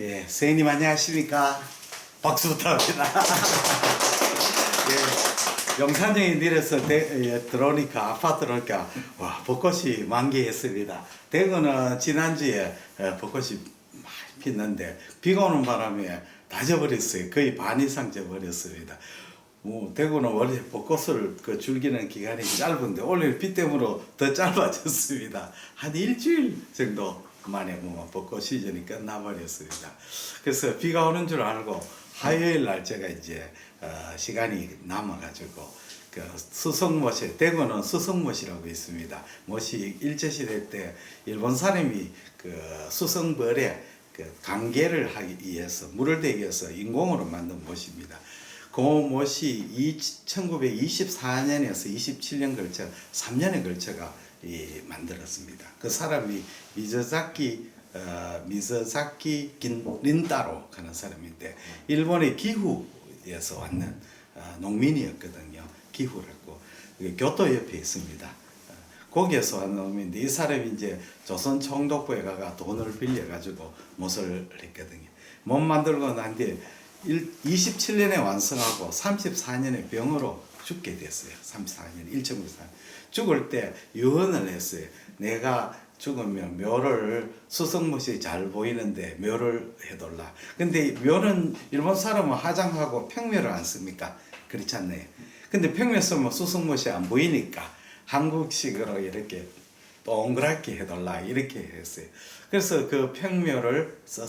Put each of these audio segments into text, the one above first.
예, 선생님 안녕하십니까? 박수 부탁합니다. 예, 영산역에 내려서 대, 예, 들어오니까 아파트 들어오니까 와 벚꽃이 만개했습니다. 대구는 지난주에 예, 벚꽃이 많이 피는데 비가 오는 바람에 다 져버렸어요. 거의 반 이상 져버렸습니다. 뭐 대구는 원래 벚꽃을 그 즐기는 기간이 짧은데 오늘 비 때문에 더 짧아졌습니다. 한 일주일 정도 만에 뭐 벚꽃 시즌이 끝나버렸습니다. 그래서 비가 오는 줄 알고 화요일 날 제가 이제 어, 시간이 남아가지고 그 수성못이 대구는 수성못이라고 있습니다. 못이 일제 시대 때 일본 사람이 그 수성벌에 그 강계를 하기 위해서 물을 대기 위해서 인공으로 만든 못입니다. 그 못이 1924년에서 27년 걸쳐 3년에 걸쳐가 이 만들었습니다. 그 사람이 미즈사키 어, 미즈사키 긴 린따로 하는 사람인데 일본의 기후에서 왔는 어, 농민이었거든요. 기후라고 교토 옆에 있습니다. 어, 거기에서 온 놈인데 이 사람이 이제 조선 총독부에 가가 돈을 빌려 가지고 못을 했거든요. 못 만들고 난 뒤에 27년에 완성하고 34년에 병으로 죽게 됐어요. 34년 1934년 죽을 때 유언을 했어요. 내가 죽으면 묘를 수성못이 잘 보이는데 묘를 해둘라. 근데 묘는 일본 사람은 화장하고 평묘를 안 씁니까? 그렇지 않나요? 근데 평묘 쓰면 수성못이 안 보이니까 한국식으로 이렇게 동그랗게 해달라 이렇게 했어요. 그래서 그 평묘를 썼,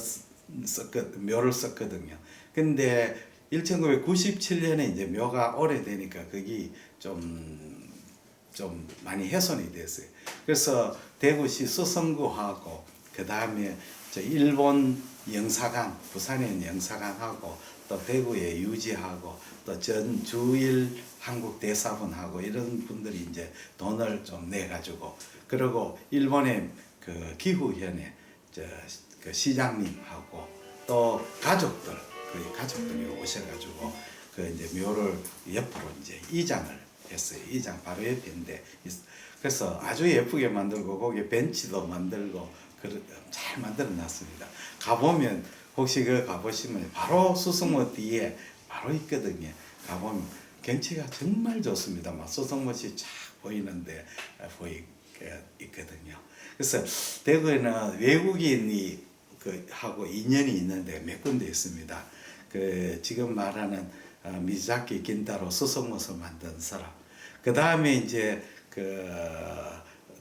썼 묘를 썼거든요. 근데 1997년에 이제 묘가 오래되니까 거기 좀, 좀 많이 훼손이 됐어요. 그래서 대구시 수성구하고 그 다음에 저 일본 영사관, 부산에 있는 영사관하고 또 대구에 유지하고 또 전주일 한국 대사관하고 이런 분들이 이제 돈을 좀 내 가지고 그리고 일본의 그 기후위원회 저그 시장님하고 또 가족들 거의 가족들이 오셔가지고 그 이제 묘를 옆으로 이제 이장을 했어요. 이 장 바로 옆인데 그래서 아주 예쁘게 만들고 거기에 벤치도 만들고 그잘 만들어 놨습니다. 가보면 혹시 그 가보시면 바로 수성모 뒤에 바로 있거든요. 가보면 경치가 정말 좋습니다. 막 수성못이 쫙 보이는데 보이 있거든요. 그래서 대구에는 외국인이 그 하고 인연이 있는데 몇 군데 있습니다. 그 지금 말하는 어, 미자키 긴타로 수성못을 만든 사람. 그 다음에 이제 그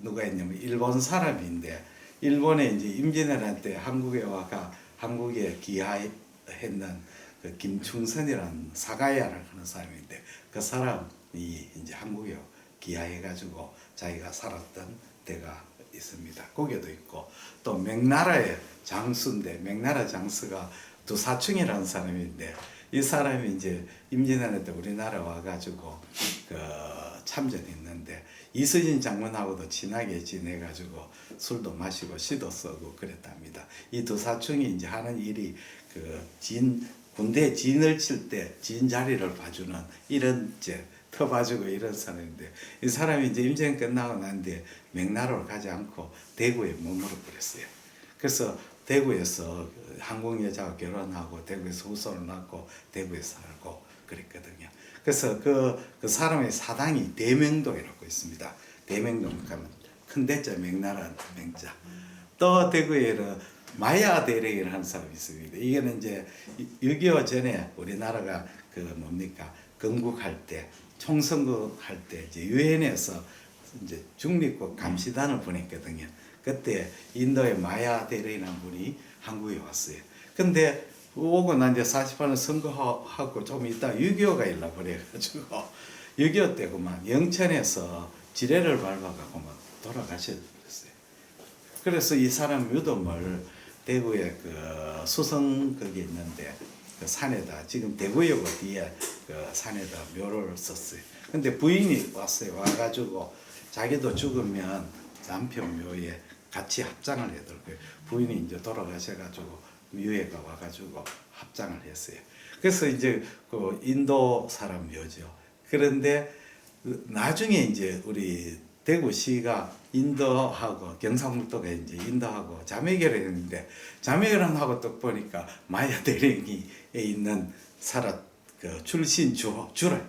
누가 있냐면 일본 사람인데 일본에 이제 임진왜란 한국에 와가 한국에 기하했는 그 김충선이라는 사가야를 하는 사람인데 그 사람이 이제 한국에 기하해가지고 자기가 살았던 데가 있습니다. 거기도 있고 또 맥나라의 장수인데 맥나라 장수가 두 사충이라는 사람인데 이 사람이 이제 임진왜란 때 우리나라 와가지고 그 참전했는데 이수진 장군하고도 친하게 지내가지고 술도 마시고 시도 쓰고 그랬답니다. 이 두 사충이 이제 하는 일이 그 진 군대 진을 칠 때 진 자리를 봐주는 이런 이제 터 봐주고 이런 사람인데 이 사람이 이제 임전 끝나고 난 뒤에 맥나라로 가지 않고 대구에 머물러 버렸어요. 그래서 대구에서 여자와 결혼하고 대구에서 후손을 낳고 대구에서 살고 그랬거든요. 그래서 그, 그 사람의 사당이 대명동이라고 있습니다. 대명동 가면 큰 대자 명나라 명자. 또 대구에는 마야 대령이라는 사람이 있습니다. 이게는 이제 6.25 전에 우리나라가 그 뭡니까 건국할 때 총선거 할 때 이제 유엔에서 이제 중립국 감시단을 보냈거든요. 그때 인도의 마야 대령이라는 분이 한국에 왔어요. 근데 오고 난 이제 48년 선거하고 좀 있다 6.25가 일라 그래가지고 6.25 때 그만 영천에서 지뢰를 밟아가고 막 돌아가셨어요. 그래서 이 사람 무덤을 대구에 그 수성 거기 있는데 그 산에다 지금 대구역 뒤에 그 산에다 묘를 썼어요. 근데 부인이 왔어요. 와가지고 자기도 죽으면 남편 묘에 같이 합장을 해둘 부인이 이제 돌아가셔가지고 묘에가 와가지고 합장을 했어요. 그래서 이제 그 인도 사람 묘죠. 그런데 나중에 이제 우리 대구시가 인도하고 경상북도가 이제 인도하고 자매결연했는데 자매결연하고 또 보니까 마야 대령에 있는 살아 그 출신 주 주를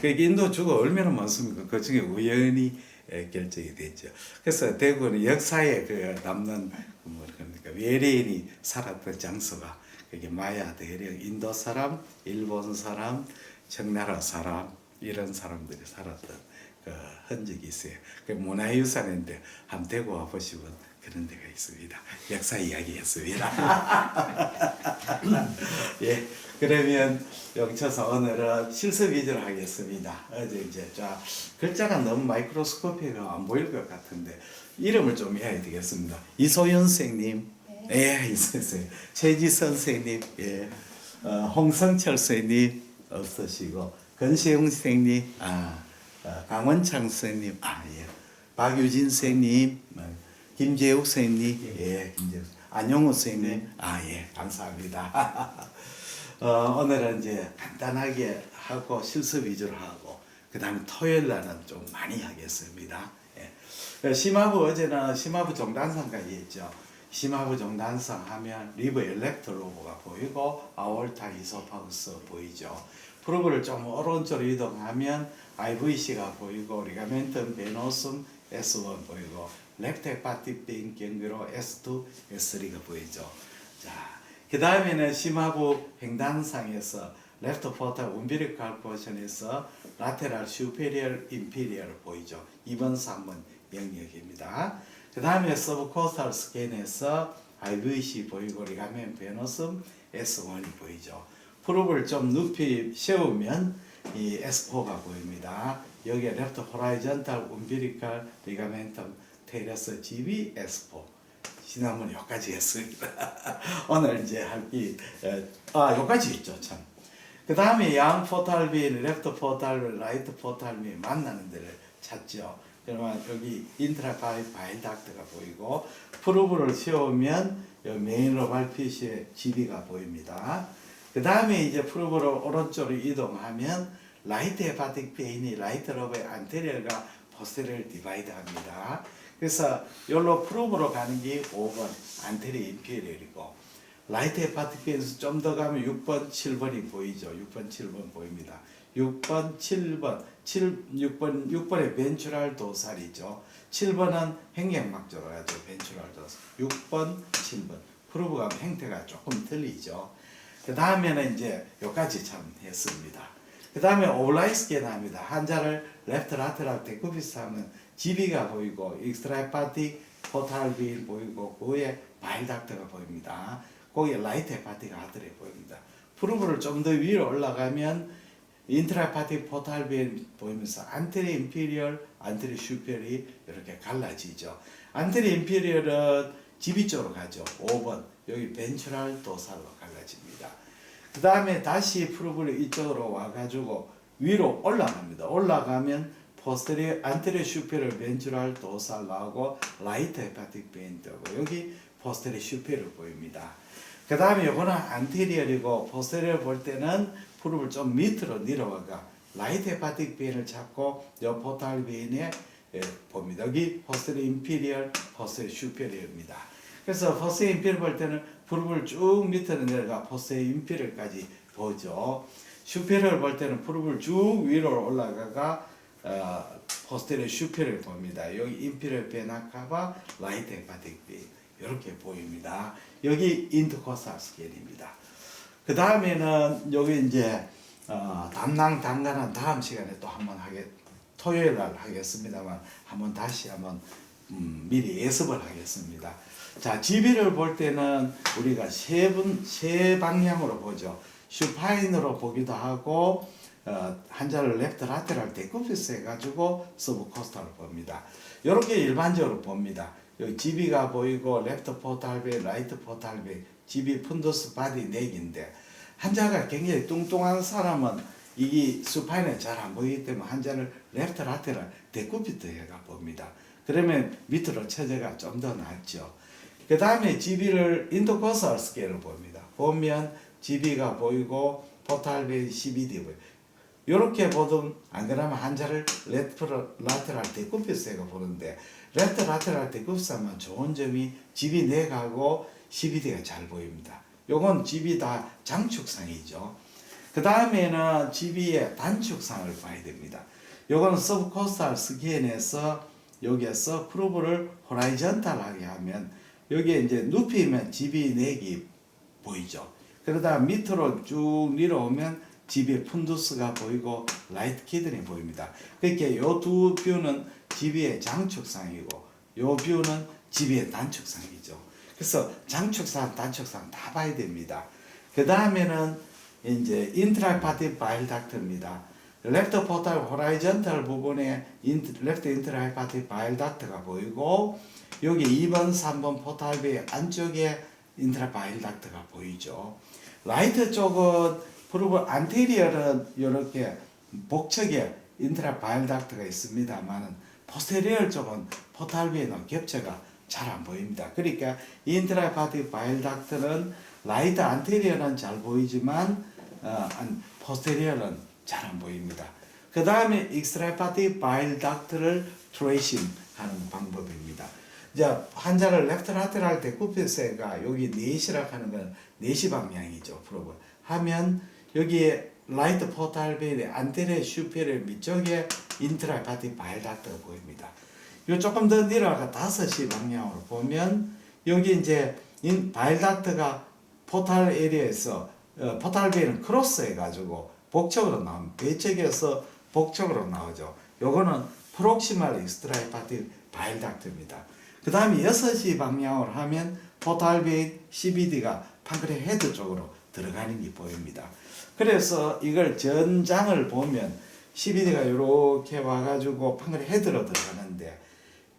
그 인도 주가 얼마나 많습니까? 그 중에 우연히 에, 결정이 됐죠. 그래서 대구는 역사에 그 남는 뭐 그러니까 외래인이 살았던 장소가 그게 마야 대령 인도 사람, 일본 사람, 청나라 사람 이런 사람들이 살았던 그 흔적이 있어요. 그 문화유산인데 한번 대구 와 보시면 그런 데가 있습니다. 역사 이야기했습니다. 예, 그러면 영쳐서 오늘은 실습 위주로 하겠습니다. 어제 이제 자 글자가 너무 마이크로스코피가 안 보일 것 같은데 이름을 좀 해야 되겠습니다. 이소연 선생님, 예, 이소연 선생님, 최지선 선생님, 예, 어, 홍성철 선생님 없으시고 건세용 선생님, 아, 어, 강원창 선생님, 아 예, 박유진 선생님, 어, 김재욱 선생님, 예, 김재욱, 안용호 선생님, 아 예, 감사합니다. 어, 오늘은 이제 간단하게 하고 실습 위주로 하고 그 다음에 토요일 날은 좀 많이 하겠습니다. 예. 심화부 어제는 심화부 정단상까지 했죠. 심화부 정단상 하면 리버 엘렉트로브가 보이고 아올타 이소파우스 보이죠. 프로브를 좀 오른쪽으로 이동하면 IVC가 보이고 리가멘트 베노슴 S1 보이고 헤파틱 빈 경기로 S2, S3가 보이죠. 자, 그 다음에는 심화부 횡단상에서 레프트 포탈 움비리칼 포션에서 라테랄 슈페리얼 인피리얼 보이죠. 2번 3번 영역입니다. 그 다음에 서브코스탈 스캔에서 IVC 보이고 리가멘 베너슴 S1이 보이죠. 프롭을 좀 높이 세우면 이 S4가 보입니다. 여기에 레프트 호라이전탈 움비리칼 리가멘텀 테레스 GB S4 지난번 여기까지 했습니다. 오늘 이제 할기 아 여기까지 있죠 참. 그 다음에 양 포탈빈, 레프트 포탈빈, 라이트 포탈빈 만나는 데를 찾죠. 그러면 여기 인트라가이 바일 닥트가 보이고 프로브를 세우면 메인로 발피시의 GB가 보입니다. 그 다음에 이제 프로브를 오른쪽으로 이동하면 라이트 헤파틱 베인이 라이트 로브의 안테리어가 포스테리어를 디바이드 합니다. 그래서 여기로 프로브로 가는 게 5번 안테리어 인피리얼이고 라이트 베인에서 좀 더 가면 6번, 7번이 보이죠. 6번, 7번 보입니다. 6번, 7번, 7, 6번, 6번에 벤츄랄 도살이죠. 7번은 행경막조로 하죠. 벤츄랄 도살. 6번, 7번. 프로브가 행태가 조금 틀리죠. 그 다음에는 이제 여기까지 참 했습니다. 그 다음에 오블라이 스캔 합니다. 한자를 레프트 라테랄 데쿠비스 하면 GB가 보이고 익스트라이파틱 포탈빈 보이고 그 위에 바일닥터가 보입니다. 거기에 라이트 헤파틱 아들이 보입니다. 프로브를 좀 더 위로 올라가면 인트라파틱 포탈빈 보이면서 안테리 임피리얼, 안테리 슈페리 이렇게 갈라지죠. 안테리 임피리얼은 GB 쪽으로 가죠. 5번 여기 벤츄랄 도살로 갈라집니다. 그 다음에 다시 프로브를 이쪽으로 와가지고 위로 올라갑니다. 올라가면 포스테리 안테리 슈페리얼 벤츄랄 도살 나오고 라이트 헤파틱 베인 뜨고 여기 포스테리 슈페리얼 보입니다. 그 다음에 요거는 안테리얼이고 포스테리얼 볼 때는 프로브를 좀 밑으로 내려와가 라이트 헤파틱 베인을 찾고 요 포탈 베인에 예, 봅니다. 여기 포스테리 인피리얼, 포스테리 슈페리얼입니다. 그래서 포스테리 인피리얼 볼 때는 프로브를 쭉 밑으로 내려가 포스테리 인피리얼까지 보죠. 슈페리얼 볼 때는 프로브를 쭉 위로 올라가가 어, 포스테리 슈페리얼 봅니다. 여기 베나카바, 라이트 헤파틱 베인 이렇게 보입니다. 여기 인터코스탈 스캔입니다. 그 다음에는 여기 이제 어, 담낭 단간은 다음 시간에 또 한번 하겠 토요일 날 하겠습니다만 한번 다시 한번 음, 미리 예습을 하겠습니다. 자, GB를 볼 때는 우리가 세 분, 세 방향으로 보죠. 슈파인으로 보기도 하고, 어, 한자를 랩트 라테랄 데쿠피스 해가지고 서브 코스타를 봅니다. 이렇게 일반적으로 봅니다. 여기 GB가 보이고, 랩트 포탈베, 라이트 포탈베, GB 푼더스 바디 넥인데, 한자가 굉장히 뚱뚱한 사람은 이게 수파인에 잘 안 보이기 때문에 한자를 랩트 라테랄 데쿠피트 해가 봅니다. 그러면 밑으로 처제가 좀 더 낫죠. 그 다음에 GB를 인터코스알 스케일을 봅니다. 보면 GB가 보이고 포탈베 CBD 보여. 이렇게 보든 안 그러면 한자를 레트 라테랄 대급비세가 보는데 레트 라테랄 대급사만 좋은 점이 집이 내가고 12대가 잘 보입니다. 요건 집이 다 장축상이죠. 그 다음에는 집이의 단축상을 봐야 됩니다. 요거는 서브코스탈 스기엔에서 여기에서 프로브를 호라이전탈하게 하면 여기에 이제 눕히면 집이 내기 보이죠. 그러다 밑으로 쭉 내려오면 집의 푼두스가 보이고 라이트 키든이 보입니다. 그렇게 요두 뷰는 집의 장축상이고 요 뷰는 집의 단축상이죠. 그래서 장축상, 단축상 다 봐야 됩니다. 그 다음에는 이제 인트라파티 바일 닥터입니다. 레프트 포탈 호라이전탈 부분에 인, 레프트 인트라파티 바일 닥터가 보이고 여기 2번, 3번 포탈베 안쪽에 인트라 바일 닥터가 보이죠. 라이트 쪽은 프로브 안테리어는 이렇게 복척에 인트라 바일 닥터가 있습니다만은 포스테리얼 쪽은 포탈베는 겹쳐가 잘 안 보입니다. 그러니까 인트라 파티 바일 닥터는 라이트 안테리어는 잘 보이지만 어, 안, 포스테리어는 잘 안 보입니다. 그 다음에 익스트라 파티 바일 닥터를 트레이싱 하는 방법입니다. 이제 환자를 레프트 라테랄 대구표세가 여기 4시라 하는 건 4시 방향이죠. 프로브. 하면 여기에 라이트 포탈벨의 안테레 슈페르 밑쪽에 인트라 파티 바일 닥터가 보입니다. 요 조금 더 내려가 5시 방향으로 보면 여기 이제 인 바일 닥터가 포탈 에리어에서 어, 포탈 베이는 크로스 해가지고 복척으로 나오면 배척에서 복척으로 나오죠. 요거는 프록시말 익스트라이 파티 바일 닥터입니다. 그 다음에 6시 방향으로 하면 포탈 베이 CBD가 판크레 헤드 쪽으로 들어가는 게 보입니다. 그래서 이걸 전장을 보면 CBD가 이렇게 와가지고 판크레 헤드로 들어가는데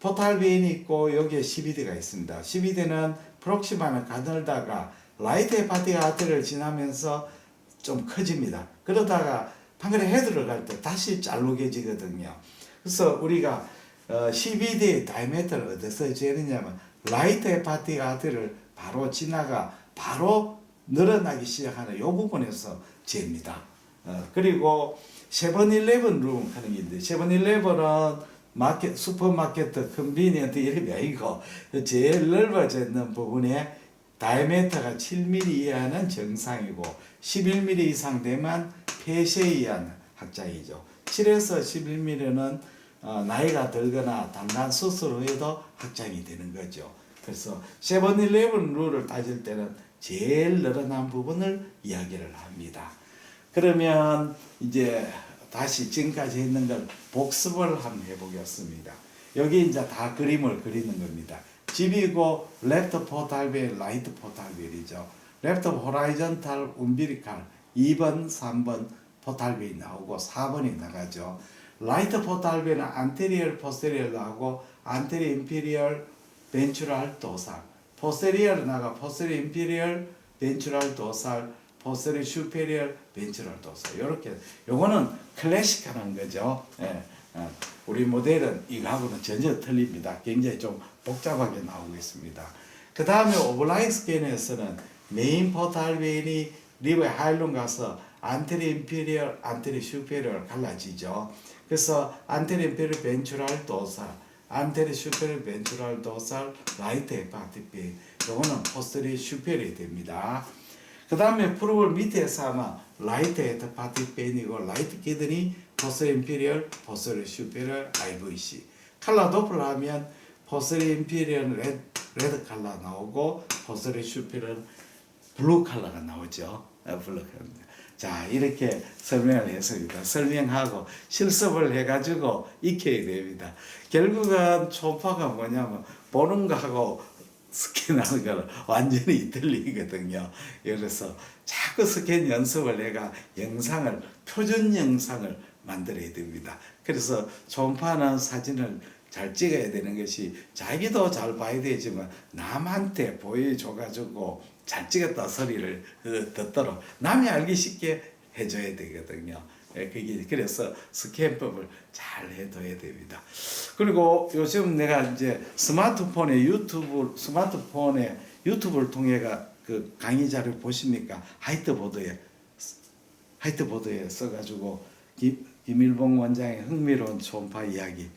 포탈 베인이 있고 여기에 CBD가 있습니다. CBD는 프록시마는 가늘다가 라이트 헤파틱 아트를 지나면서 좀 커집니다. 그러다가 판그레 헤드를 갈 때 다시 잘르게지거든요. 그래서 우리가 어, CBD 다이메터를 어디서 재느냐면 라이트 헤파틱 아트를 바로 지나가 바로 늘어나기 시작하는 이 부분에서 잽니다. 어, 그리고 세븐일레븐 룸 하는 게 있는데 세븐일레븐은 마켓 슈퍼마켓 컨비니언트 이름이 아니고 제일 넓어져 있는 부분에 다이메터가 7mm 이하는 정상이고 11mm 이상 되면 폐쇄이한 학장이죠. 7에서 11mm는 어, 나이가 들거나 단단 수술 후에도 확장이 되는 거죠. 그래서 세븐일레븐 룰을 따질 때는 제일 늘어난 부분을 이야기를 합니다. 그러면 이제 다시 지금까지 했는 걸 복습을 한번 해보겠습니다. 여기 이제 다 그림을 그리는 겁니다. 집이고 레프트 포탈벨, 라이트 포탈벨이죠. 레프트 호라이전탈 움비리칼 2번, 3번 포탈벨이 나오고 4번이 나가죠. 라이트 포탈벨은 안테리얼, 포스테리얼 나오고 안테리어 임피리얼, 벤츄랄 도살. 포스테리얼 나가 포스테리어 임피리얼, 벤츄랄 도살, 포스테리어 슈페리얼, 벤츄랄 도살. 요렇게 요거는 클래식하는 거죠. 예. 어, 우리 모델은 이거하고는 전혀 틀립니다. 굉장히 좀 복잡하게 나오고 있습니다. 그 다음에 오블라인 스캔에서는 메인 포탈 베인이 리버 하일론 가서 안테리 임피리얼, 안테리 슈페리얼 갈라지죠. 그래서 안테리 임피리얼 벤츄랄 도살, 안테리 슈페리얼 벤츄랄 도살, 라이트 헤파티빈 요거는 포스터리 슈페리얼이 됩니다. 그 다음에 프로볼 밑에서 아마 라이트 헤파티빈이고 라이트 키드니 포스 임피리얼, 포스 슈페리얼, IVC 칼라 도플러 하면 포스 임피리얼 레드, 레드 칼라 나오고 포스 슈페리얼 블루 컬러가 나오죠. 아, 블루 컬러. 자, 이렇게 설명을 했습니다. 설명하고 실습을 해가지고 익혀야 됩니다. 결국은 초파가 뭐냐면 보는 거하고 스캔하는 거는 완전히 틀리거든요. 그래서 자꾸 스캔 연습을 내가 영상을, 표준 영상을 만들어야 됩니다. 그래서 초음파는 사진을 잘 찍어야 되는 것이 자기도 잘 봐야 되지만 남한테 보여줘가지고 잘 찍었다 소리를 어, 듣도록 남이 알기 쉽게 해줘야 되거든요. 예, 그게 그래서 스캔법을 잘 해둬야 됩니다. 그리고 요즘 내가 이제 스마트폰에 유튜브 스마트폰에 유튜브를 통해가 그 강의 자료 보십니까? 화이트보드에 화이트보드에 써가지고 김, 김일봉 원장의 흥미로운 초음파 이야기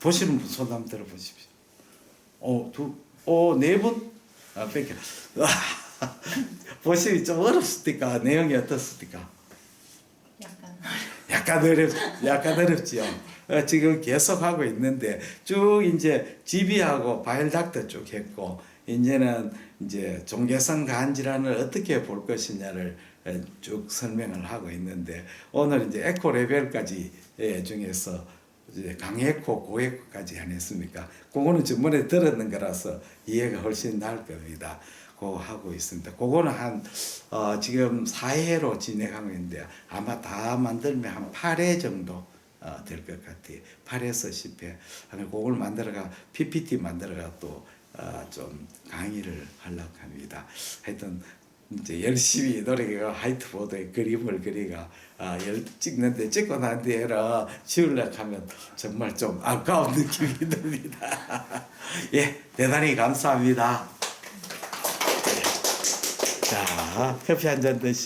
보시는 분손 한번 들어보십시오. 어, 두, 어, 네 분? 아, 뺏겨. 보시기 좀 어렵습니까? 내용이 어떻습니까? 약간 약간 어렵, 약간 어렵지요. 어, 지금 계속 하고 있는데 쭉 이제 GB하고 바이오닥터 쭉 했고 이제는 이제 종괴성 간 질환을 어떻게 볼 것이냐를 에, 쭉 설명을 하고 있는데 오늘 이제 에코 레벨까지 예, 중에서 이제 강에코, 고에코까지 아니었습니까? 그거는 전번에 들었는 거라서 이해가 훨씬 나을 겁니다. 하고 있습니다. 그거는 한 어, 지금 4회로 진행하고 있는데 아마 다 만들면 한 8회 정도 어, 될것 같아요. 8에서 10회. 아니 그걸 만들어가 PPT 만들어가 또 어, 좀 강의를 하려고 합니다. 하여튼 이제 열심히 노력해가 화이트보드에 그림을 그리가 아, 열 찍는데 찍고 난 뒤에는 지우려고 하면 정말 좀 아까운 느낌이 듭니다. 예, 대단히 감사합니다. 자, 커피 한 잔 드시.